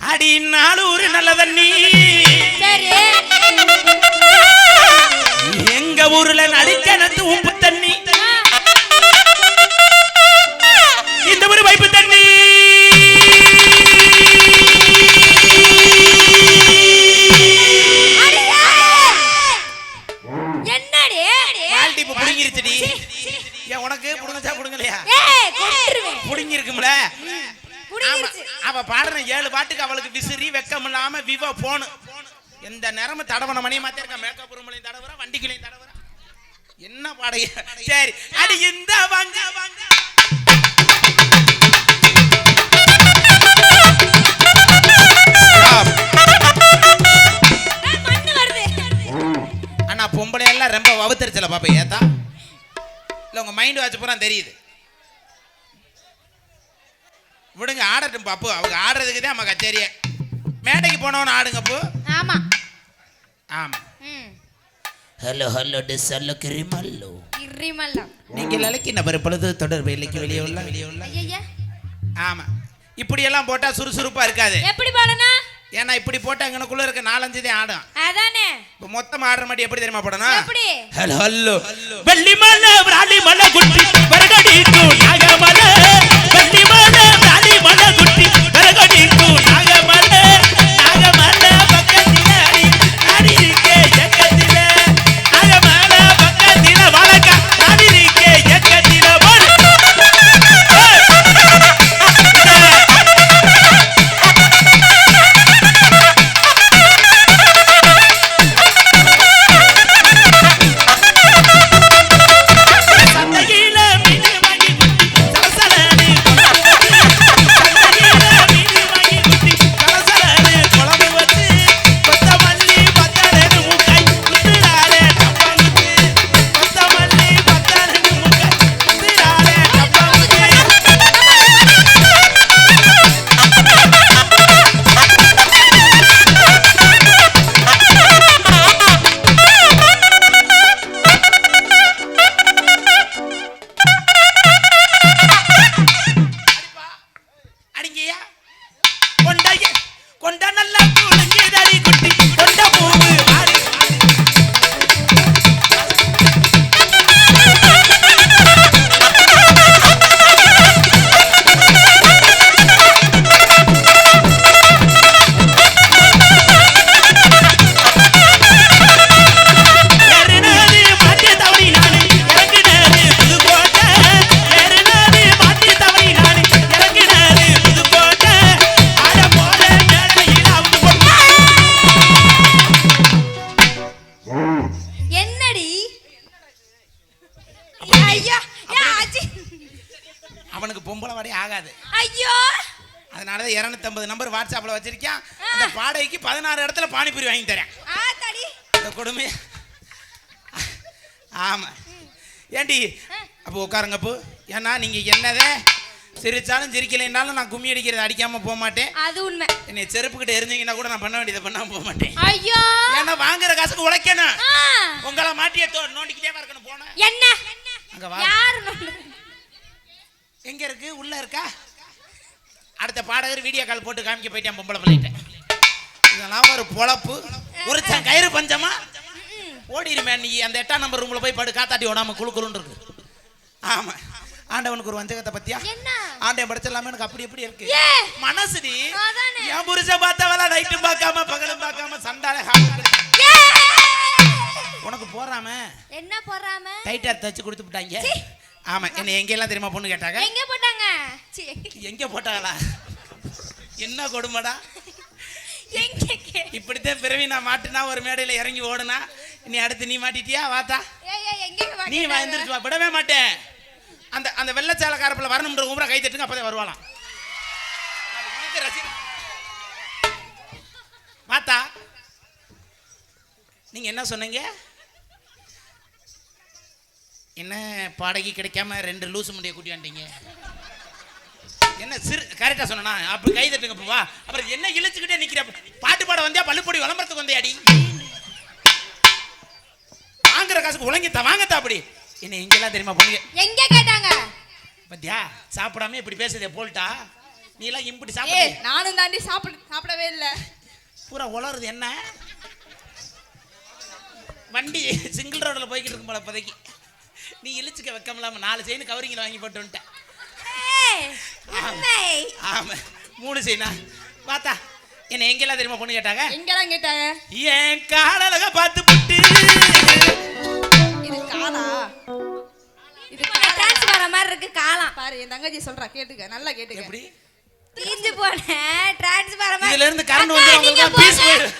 அடி நாளூறு நல்ல தண்ணி. எங்க ஊர்ல நடிக்கணத்து உப்பு தண்ணி. இந்த ஒரு பைப்பு தண்ணி. புடுங்கிருச்சுடி. உனக்கு புடுங்கச்சா புடுங்கலையா? ஏய் அவ பாடுற ஏழு பாட்டுக்கு அவளுக்கு விசிறி வெக்கம் இல்லாம விவோ போனு. எந்த நேரமும் தடவன மணியை மாத்தி இருக்க? மேக்கப் ரூம்லையும் தடவுற வண்டிக்குலையும் தடவுற. என்ன பாடைய? சரி அடி இந்த வாங்க வாங்க அண்ணா பொம்பளை எல்லாம் ரொம்ப வவுத்தரிச்சல பாப்பா ஏத்தா. இல்ல உங்க மைண்ட் வாட்ச் பூரா தெரியுது. விடுங்க ஆடட்டும் பாப்பு. அவங்க ஆடுறதுக்கு தான் நம்ம கச்சேரியே. மேடைக்கு போனவன ஆடுங்க அப்போ ஆமா. ஆமா. ம். ஹலோ ஹலோ டிஸ் ஹலோ கிரிமல்லோ. இரிமல்லம் நீங்கள் அழைக்கின்ற ஒரு பொழுது தொடர்பு இல்லைக்கு வெளியே உள்ள. வெளியே உள்ள ஆமா. இப்படி எல்லாம் போட்டா சுறுசுறுப்பா இருக்காது. எப்படி பாடணும்? ஏன்னா இப்படி போட்டா எங்கனக்குள்ள இருக்க நாலஞ்சு தான் ஆடும். அதானே. இப்போ மொத்தம் ஆடுற மாதிரி எப்படி தெரியுமா போடணும்? எப்படி? Hello hello. வெள்ளி மலை விராலி மலை குட்டி ஐயா அவனுக்கு பொம்பளை வாடகை ஆகாது. ஐயோ. அதனாலதான் இருநூத்தம்பது நம்பர் வாட்ஸ்அப்ல வச்சிருக்கேன். அந்த பாடைக்கு பதினாறு இடத்துல பானிபூரி வாங்கி தரேன். இந்த கொடுமை ஆமா. ஏண்டி? அப்போ உட்காருங்க அப்போ. ஏன்னா நீங்க என்னதே சிரிச்சாலும் சிரிக்கலைன்னாலும் நான் கும்மி அடிக்கிறது அடிக்காம போக மாட்டேன். அது உண்மை. என்னை செருப்புக்கிட்ட எரிஞ்சீங்கன்னா கூட நான் பண்ண வேண்டியதை பண்ணாம போக மாட்டேன். ஐயோ. ஏன்னா வாங்குற காசுக்கு உழைக்கணும். உங்களை மாட்டிய நோண்டிக்கிட்டே இருக்கணும் போன. என்ன? அங்க வா. யாரு நோண்டு? எங்க இருக்கு? உள்ள இருக்கா? அடுத்த பாடகர் வீடியோ கால் போட்டு காமிக்க போயிட்டேன் பொம்பளை பிள்ளைகிட்ட. இதெல்லாம் ஒரு பொழப்பு. ஒரு சன் கயிறு பஞ்சமா? ஓடிடுமே நீ. அந்த எட்டாம் நம்பர் ரூம்ல போய் படு காத்தாட்டி ஓடாம குழு குழுன்னு இருக்கு. ஆமா. ஆண்டவனுக்கு ஒரு வஞ்சகத்தை பத்தியா? ஆண்டவன் படைச்சலாமே எனக்கு அப்படி எப்படி இருக்கு. மனசுடி. என் புருஷன் பார்த்தவள நைட்டும் பார்க்காம பகலும் பார்க்காம என்ன போறாம டைட்டா தச்சு கொடுத்து விட்டாங்க ஆமா என்ன எங்கெல்லாம் தெரியுமா பொண்ணு கேட்டாங்க? எங்க போட்டாங்க? எங்க போட்டாங்களா? என்ன கொடுமைடா? இப்படித்தான் பிறவி நான் மாட்டுனா ஒரு மேடையில இறங்கி ஓடுனா நீ அடுத்து நீ மாட்டிட்டியா? வாத்தா நீ? வந்துருச்சு விடவே மாட்டேன். அந்த அந்த வெள்ளச்சால காரப்பில் வரணும்ன்ற உமரை கை தட்டுங்க அப்பதான் வருவாளாம். வாத்தா நீங்க என்ன சொன்னீங்க? என்ன பாடகி கிடைக்காம ரெண்டு லூசு முண்டியை கூட்டி வந்துட்டீங்க? என்ன சிறு கரெக்டா சொன்னா அப்படி கை தட்டுங்க அப்ப வா. அப்புறம் என்ன இழுச்சுக்கிட்டே நிக்கிற? பாட்டு பாட வந்தியா? பள்ளுப்பொடி விளம்பரத்துக்கு வந்தியாடி? வாங்குற காசுக்கு உலங்கித்தா வாங்கத்தா அப்படி? என்ன எங்கெல்லாம் தெரியுமா பொண்ணுங்க? எங்க கேட்டாங்க? பத்தியா? சாப்பிடாம இப்படி பேசுதே போல்ட்டா? நீ எல்லாம் இம்புட்டி ஏ சாப்பிட. நானும் தாண்டி சாப்பிட சாப்பிடவே இல்ல. பூரா உளருது என்ன? வண்டி சிங்கிள் ரோட்ல போய்கிட்டு இருக்கும் போல இப்போதைக்கு. நீ இழிச்சுக்க வைக்கம் இல்லாம நாலு செயின் கவரிங்கில் வாங்கி போட்டு வந்துட்டேன். ஆமா மூணு செயினா? பார்த்தா என்ன எங்கெல்லாம் தெரியுமா பொண்ணு கேட்டாங்க? எங்கெல்லாம் கேட்டாங்க? என் காலழக பார்த்து புட்டு. இது காலா இது டான்ஸ் வர மாதிரி இருக்கு காலம் பாரு என் தங்கச்சி சொல்றா கேட்டுக்க நல்லா கேட்டுக்க. எப்படி? தீஞ்சு போன டிரான்ஸ் வர மாதிரி இதுல இருந்து கரண்ட் வந்து உங்களுக்கு பீஸ். போயிடும்